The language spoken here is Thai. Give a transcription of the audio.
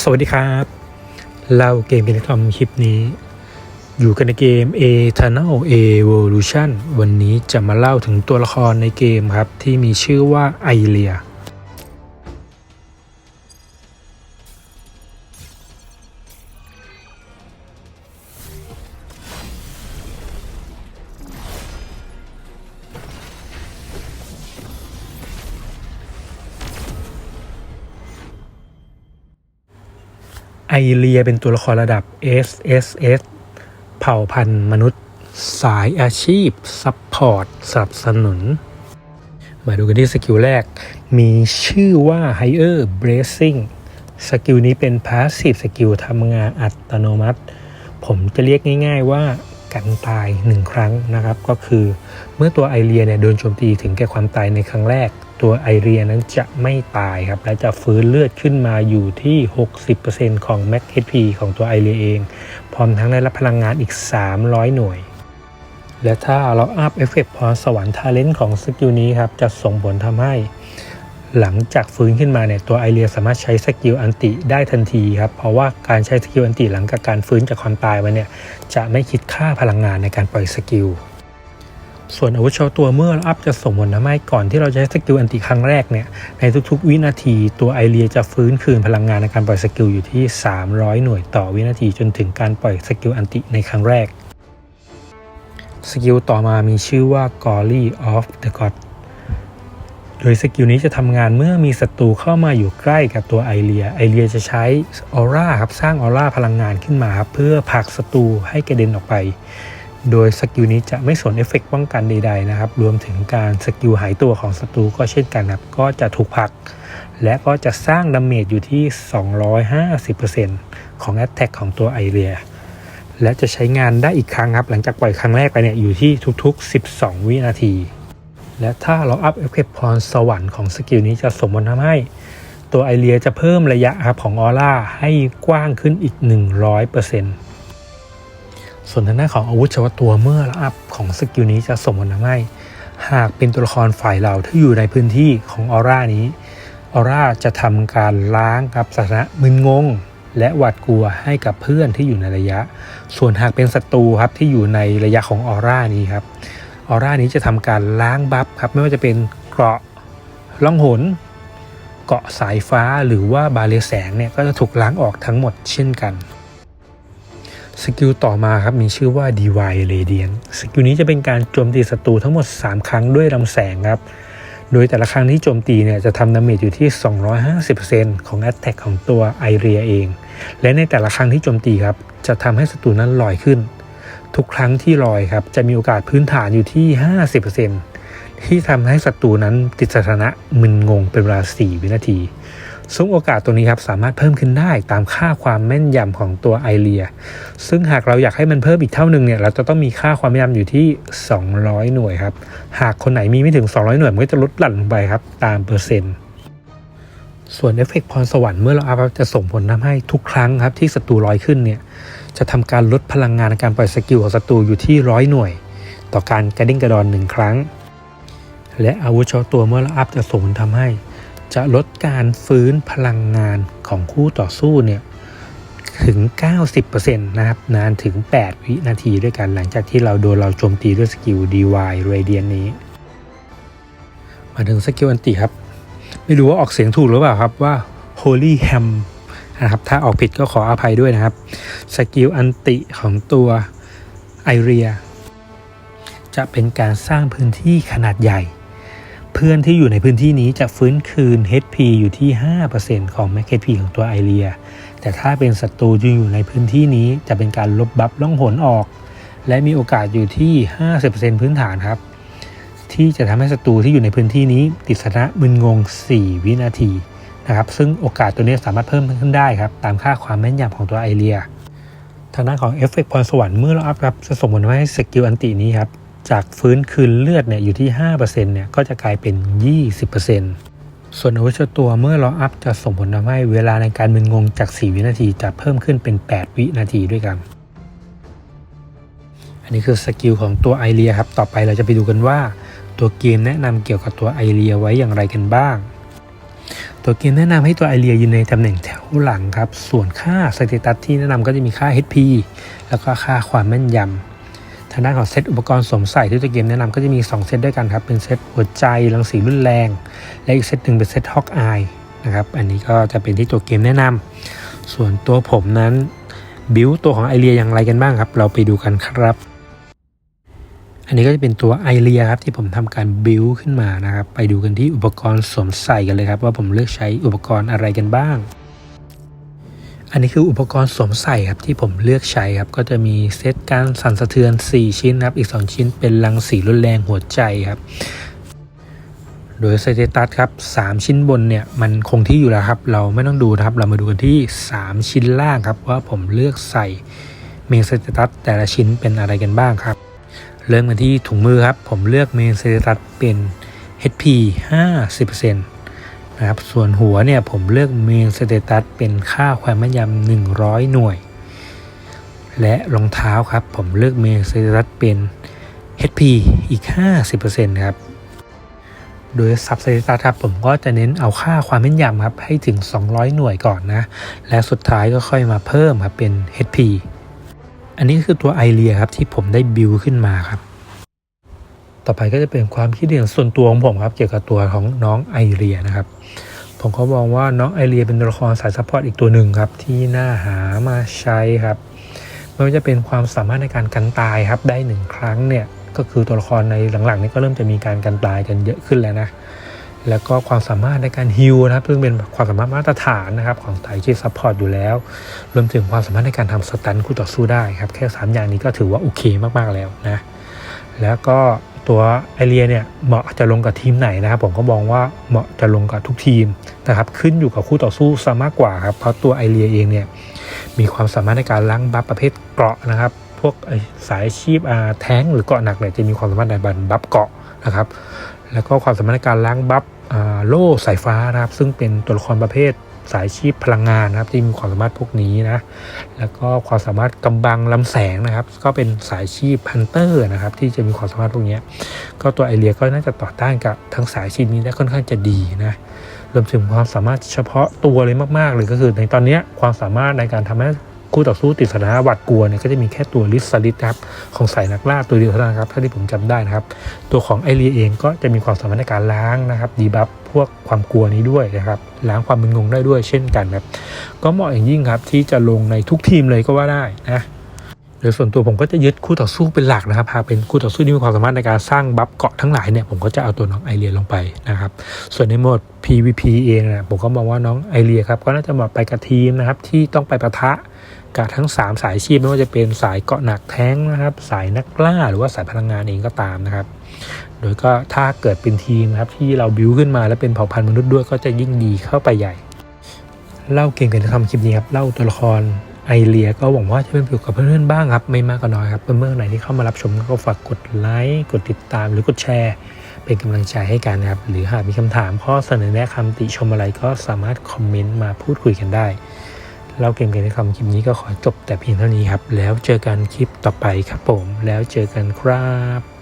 สวัสดีครับเล่าเกมกินทอมคลิปนี้ อยู่กันในเกม Eternal Evolution วันนี้จะมาเล่าถึงตัวละครในเกมครับ ที่มีชื่อว่าไอเลีย เลียเป็นตัวละครระดับ SSS เผ่าพันธุ์มนุษย์สายอาชีพ ซัพพอร์ตสนับสนุน มาดูกันที่สกิลแรก มีชื่อว่า Higher Bracing สกิลนี้เป็น Passive สกิลทำงานอัตโนมัติ ผมจะเรียกง่าย ๆว่ากันตายหนึ่งครั้งนะครับ ก็คือเมื่อตัวไอเรียเนี่ยโดนโจมตีถึงแก่ความตายในครั้งแรก ตัวไอเรียนั้นจะไม่ตายครับ และจะฟื้นเลือดขึ้นมาอยู่ที่ 60%ของ Max HP ของตัวไอเรียเอง พร้อมทั้งได้รับพลังงานอีก 300 หน่วย และถ้าเราอัพเอฟเฟกต์พรสวรรค์ทาเลนต์ของสกิลนี้ครับ จะส่งผลทำให้หลังจากฟื้นขึ้นมาเนี่ยตัวไอเรียสามารถใช้สกิลอันติได้ทันทีครับ เพราะว่าการใช้สกิลอันติหลังจากการฟื้นจากความตายมาเนี่ยจะไม่คิดค่าพลังงานในการปล่อยสกิล ส่วนอาวุธเฉพาะตัวเมื่อเราอัพจะส่งผลทำให้ก่อนที่เราจะใช้สกิลอันติครั้งแรกเนี่ยในทุกๆ วินาทีตัวไอเรียจะฟื้นคืนพลังงานในการปล่อยสกิลอยู่ที่ 300 หน่วยต่อวินาทีจนถึงการปล่อยสกิลอันติในครั้งแรกสกิลต่อมามีชื่อว่า Glory of the God โดยสกิลนี้จะทำงานเมื่อมีศัตรูเข้ามาอยู่ใกล้กับตัวไอเรีย ไอเรียจะใช้ออร่าครับ สร้างออร่าพลังงานขึ้นมาครับ เพื่อผลักศัตรูให้กระเด็นออกไป โดยสกิลนี้จะไม่สนเอฟเฟกต์ป้องกันใดๆนะครับ รวมถึงการสกิลหายตัวของศัตรูก็เช่นกันครับ ก็จะถูกผลัก และก็จะสร้างดาเมจอยู่ที่ 250%ของแอตแทกของตัวไอเรีย และจะใช้งานได้อีกครั้งครับ หลังจากปล่อยครั้งแรกไปเนี่ยอยู่ที่ทุกๆ 12 วินาที และถ้าเราอัพเอฟเฟกต์พรสวรรค์ของสกิลนี้จะสมมติทำให้ตัวไอเรียจะเพิ่มระยะครับของออร่าให้กว้างขึ้นอีก 100% ส่วนทางด้านของอาวุธเฉพาะตัวเมื่อราอัพของสกิลนี้จะสมมติทำให้หากเป็นตัวละครฝ่ายเราที่อยู่ในพื้นที่ของออร่านี้ออร่าจะทำการล้างครับสถานะมึนงง และหวาดกลัวให้กับเพื่อนที่อยู่ในระยะ ส่วนหากเป็นศัตรูครับที่อยู่ในระยะของออร่านี้ครับออร่านี้จะทำการล้างบัฟครับไม่ว่าจะเป็นเกราะล่องหนเกาะสายฟ้าหรือว่าบาเลแสงเนี่ยก็จะถูกล้างออกทั้งหมดเช่นกัน สกิลต่อมาครับมีชื่อว่า Divine Radiant สกิลนี้จะเป็นการโจมตีศัตรูทั้งหมด 3 ครั้งด้วยลำแสงครับ โดยแต่ละครั้งที่โจมตีเนี่ยจะทำดาเมจอยู่ที่ 250%ของ a t t a c k ของตัวไอเรียเอง และในแต่ละครั้งที่โจมตีครับ จะทำให้ศัตรูนั้นลอยขึ้น ทุกครั้งที่ลอยครับ จะมีโอกาสพื้นฐานอยู่ที่ 50%ที่ทำให้ศัตรูนั้นติดสถานะมึนงงเป็นเวลา 4 วินาที ซึ่งโอกาสตัวนี้ครับสามารถเพิ่มขึ้นได้ตามค่าความแม่นยำของตัวไอเรียซึ่งหากเราอยากให้มันเพิ่มอีกเท่านึงเนี่ยเราจะต้องมีค่าความแม่นยำอยู่ที่ 200 หน่วยครับ หากคนไหนมีไม่ถึง 200 หน่วยมันก็จะลดหลั่นลงไปครับตามเปอร์เซ็นต์ส่วนเอฟเฟกต์พรสวรรค์เมื่อเราอัพจะส่งผลทำให้ทุกครั้งครับที่ศัตรูลอยขึ้นเนี่ยจะทำการลดพลังงานในการปล่อยสกิลของศัตรูอยู่ที่ร้อยหน่วย ต่อการกระดิ่งกระดอนหนึ่งครั้ง และอาวุธเฉพาะตัวเมื่อเราอัพจะส่งผลทำให้ จะลดการฟื้นพลังงานของคู่ต่อสู้เนี่ยถึง 90%นะครับ นานถึง 8 วินาทีด้วยกันหลังจากที่เราโดนเราโจมตีด้วยสกิล DY Radiant นี้ มาถึงสกิลอันติครับ ไม่รู้ว่าออกเสียงถูกหรือเปล่าครับว่า Holy Ham นะครับ ถ้าออกผิดก็ขออภัยด้วยนะครับ สกิลอันติของตัวไอเรียจะเป็นการสร้างพื้นที่ขนาดใหญ่ เพื่อนที่อยู่ในพื้นที่นี้จะฟื้นคืน HP อยู่ที่ 5%ของ Max HP ของตัวไอเรียแต่ถ้าเป็นศัตรูที่อยู่ในพื้นที่นี้จะเป็นการลบบัฟล่องหนออก และมีโอกาสอยู่ที่ 50%พื้นฐานครับ ที่จะทำให้ศัตรูที่อยู่ในพื้นที่นี้ ติดสถานะมึนงง 4 วินาทีนะครับ ซึ่งโอกาสตัวนี้สามารถเพิ่มขึ้นได้ครับ ตามค่าความแม่นยำของตัวไอเรียทางด้านของเอฟเฟกต์พรสวรรค์เมื่อเราอัพครับจะส่งผลให้สกิลอันตินี้ครับ จากฟื้นคืนเลือดเนี่ยอยู่ที่5%เนี่ยก็จะกลายเป็น 20%ส่วนอาวุธเฉพาะตัวเมื่อเราอัพจะส่งผลทำให้เวลาในการมึนงงจาก 4 วินาทีจะเพิ่มขึ้นเป็น 8 วินาทีด้วยกัน อันนี้คือสกิลของตัวไอเรียครับ ต่อไปเราจะไปดูกันว่า ตัวเกมแนะนำเกี่ยวกับตัวไอเรียไว้อย่างไรกันบ้าง ตัวเกมแนะนำให้ตัวไอเรียยืนในตำแหน่งแถวหลังครับ ส่วนค่าสเตตัสที่แนะนำก็จะมีค่า HP แล้วก็ค่าความแม่นยำ ทางด้านของเซตอุปกรณ์สวมใส่ที่ตัวเกมแนะนำก็จะมี 2 เซตด้วยกันครับ เป็นเซตหัวใจรังสีรุนแรง และอีกเซตหนึ่งเป็นเซตฮอกอายนะครับอันนี้ก็จะเป็นที่ตัวเกมแนะนำส่วนตัวผมนั้นบิวตัวของไอเรียอย่างไรกันบ้างครับ เราไปดูกันครับ อันนี้ก็จะเป็นตัวไอเรียครับที่ผมทำการบิวขึ้นมานะครับ ไปดูกันที่อุปกรณ์สวมใส่กันเลยครับ ว่าผมเลือกใช้อุปกรณ์อะไรกันบ้าง อันนี้คืออุปกรณ์สวมใส่ครับที่ผมเลือกใช้ครับก็จะมีเซตการสั่นสะเทือน 4 ชิ้นครับอีก 2 ชิ้นเป็นรังสีรุนแรงหัวใจครับ โดยสเตตัสครับ 3 ชิ้นบนเนี่ยมันคงที่อยู่แล้วครับ เราไม่ต้องดูนะครับ เรามาดูกันที่ 3 ชิ้นล่างครับ ว่าผมเลือกใส่เมนสเตตัสแต่ละชิ้นเป็นอะไรกันบ้างครับ เริ่มกันที่ถุงมือครับ ผมเลือกเมนสเตตัสเป็น HP 50% นะครับส่วนหัวเนี่ยผมเลือกเมนสเตตัสเป็นค่าความแม่นยำ100 หน่วย และรองเท้าครับ ผมเลือกเมนสเตตัสเป็น HP อีก 50%ครับโดยซับสเตตัสครับผมก็จะเน้นเอาค่าความแม่นยำครับให้ถึง 200 หน่วยก่อนนะ และสุดท้ายก็ค่อยมาเพิ่มครับเป็น HP อันนี้คือตัวไอเรียครับที่ผมได้บิวขึ้นมาครับ ต่อไปก็จะเป็นความคิดเห็นส่วนตัวของผมครับเกี่ยวกับตัวของน้องไอเรียนะครับ ผมก็มองว่าน้องไอเรียเป็นตัวละครสายซัพพอร์ตอีกตัวหนึ่งครับ ที่น่าหามาใช้ครับไม่ว่าจะเป็นความสามารถในการกันตายครับได้หนึ่งครั้งเนี่ยก็คือตัวละครในหลังๆนี้ก็เริ่มจะมีการกันตายกันเยอะขึ้นแล้วนะแล้วก็ความสามารถในการฮิลนะครับซึ่งเป็นความสามารถมาตรฐานนะครับของไทที่ซัพพอร์ตอยู่แล้ว รวมถึงความสามารถในการทำสตันคู่ต่อสู้ได้ครับ แค่ 3 อย่างนี้ก็ถือว่าโอเคมากๆแล้วนะ แล้วก็ ตัวไอเรียเนี่ยเหมาะจะลงกับทีมไหนนะครับผมก็มองว่าเหมาะจะลงกับทุกทีมนะครับขึ้นอยู่กับคู่ต่อสู้ซะมากกว่าครับเพราะตัวไอเรียเองเนี่ยมีความสามารถในการล้างบัฟประเภทเกราะนะครับ พวกสายชีพอาแท้งหรือเกาะหนักเนี่ยจะมีความสามารถในการบัฟเกาะนะครับแล้วก็ความสามารถในการล้างบัฟโล่สายฟ้านะครับซึ่งเป็นตัวละครประเภท สายชีพพลังงานนะครับที่มีความสามารถพวกนี้นะแล้วก็ความสามารถกำบังลำแสงนะครับ ก็เป็นสายชีพพันเตอร์นะครับ ที่จะมีความสามารถพวกนี้ก็ตัวไอเรียก็น่าจะต่อต้านกับทั้งสายชีพนี้ได้ค่อนข้างจะดีนะรวมถึงความสามารถเฉพาะตัวเลยมากๆเลยก็คือ ในตอนนี้ความสามารถในการทำให้ คู่ต่อสู้ติดสถานะหวาดกลัวเนี่ยก็จะมีแค่ตัวลิสซลิสครับของสายนักล่าตัวเดียวเท่านั้นครับถ้าที่ผมจำได้นะครับ ตัวของไอเรียเองก็จะมีความสามารถในการล้างนะครับดีบัฟพวกความกลัวนี้ด้วยนะครับล้างความมึนงงได้ด้วยเช่นกันครับก็เหมาะอย่างยิ่งครับที่จะลงในทุกทีมเลยก็ว่าได้นะโดยส่วนตัวผมก็จะยึดคู่ต่อสู้เป็นหลักนะครับหากเป็นคู่ต่อสู้ที่มีความสามารถในการสร้างบัฟเกาะทั้งหลายเนี่ยผมก็จะเอาตัวน้องไอเรียลงไปนะครับ ส่วนในโหมด PVP เองนะผมก็มองว่าน้องไอเรียครับก็น่าจะเหมาะไปกับทีมนะครับที่ต้องไปปะทะ กับทั้ง 3 สายชีพไม่ว่าจะเป็นสายเกาะหนักแท้งนะครับ สายนักล่าหรือว่าสายพลังงานเองก็ตามนะครับ โดยก็ถ้าเกิดเป็นทีมครับที่เราบิวขึ้นมาแล้วเป็นเผ่าพันธุ์มนุษย์ด้วยก็จะยิ่งดีเข้าไปใหญ่ เล่าเก่งกันทำคลิปนี้ครับเล่าตัวละครไอเลียก็หวังว่าจะเป็นประโยชน์กับเพื่อนๆบ้างครับ ไม่มากก็น้อยครับเพื่อนๆไหนที่เข้ามารับชมก็ฝากกดไลค์กดติดตามหรือกดแชร์ เป็นกำลังใจให้กันนะครับ หรือหากมีคำถามข้อเสนอแนะคำติชมอะไรก็สามารถคอมเมนต์มาพูดคุยกันได้ เราเก่งกันในคำคลิปนี้ก็ขอจบแต่เพียงเท่านี้ครับ แล้วเจอกันคลิปต่อไปครับผม แล้วเจอกันครับ